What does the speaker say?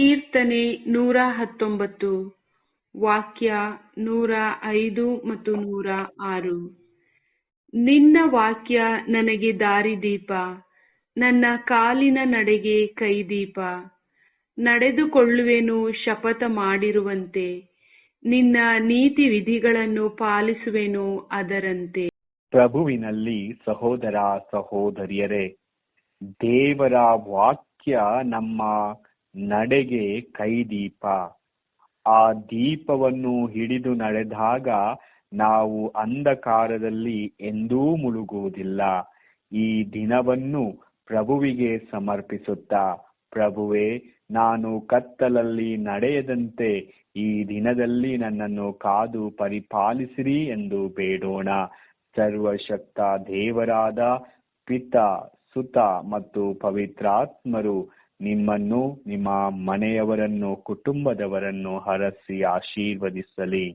ಕೀರ್ತನೆ ನೂರ ಹತ್ತೊಂಬತ್ತು, ವಾಕ್ಯ ನೂರ ಐದು ಮತ್ತು ನೂರ ಆರು. ನಿನ್ನ ವಾಕ್ಯ ನನಗೆ ದಾರಿದೀಪ ನನ್ನ ಕಾಲಿನ ನಡೆಗೆ ಕೈದೀಪ ನಡೆದುಕೊಳ್ಳುವೆನು ಶಪಥ ಮಾಡಿರುವಂತೆ, ನಿನ್ನ ನೀತಿ ವಿಧಿಗಳನ್ನು ಪಾಲಿಸುವೆನು ಅದರಂತೆ. ಪ್ರಭುವಿನಲ್ಲಿ ಸಹೋದರ ಸಹೋದರಿಯರೇ, ದೇವರ ವಾಕ್ಯ ನಮ್ಮ ನಡೆಗೆ ಕೈದೀಪ. ಆ ದೀಪವನ್ನು ಹಿಡಿದು ನಡೆದಾಗ ನಾವು ಅಂಧಕಾರದಲ್ಲಿ ಎಂದೂ ಮುಳುಗುವುದಿಲ್ಲ. ಈ ದಿನವನ್ನು ಪ್ರಭುವಿಗೆ ಸಮರ್ಪಿಸುತ್ತಾ. ಪ್ರಭುವೇ, ನಾನು ಕತ್ತಲಲ್ಲಿ ನಡೆಯದಂತೆ ಈ ದಿನದಲ್ಲಿ ನನ್ನನ್ನು ಕಾದು ಪರಿಪಾಲಿಸಿರಿ ಎಂದು ಬೇಡೋಣ. ಸರ್ವಶಕ್ತ ದೇವರಾದ ಪಿತ, ಸುತ ಮತ್ತು ಪವಿತ್ರಾತ್ಮರು ನಿಮ್ಮನ್ನು ನಿಮ್ಮ ಮನೆಯವರನ್ನು ಕುಟುಂಬದವರನ್ನು ಹರಸಿ ಆಶೀರ್ವದಿಸಲಿ.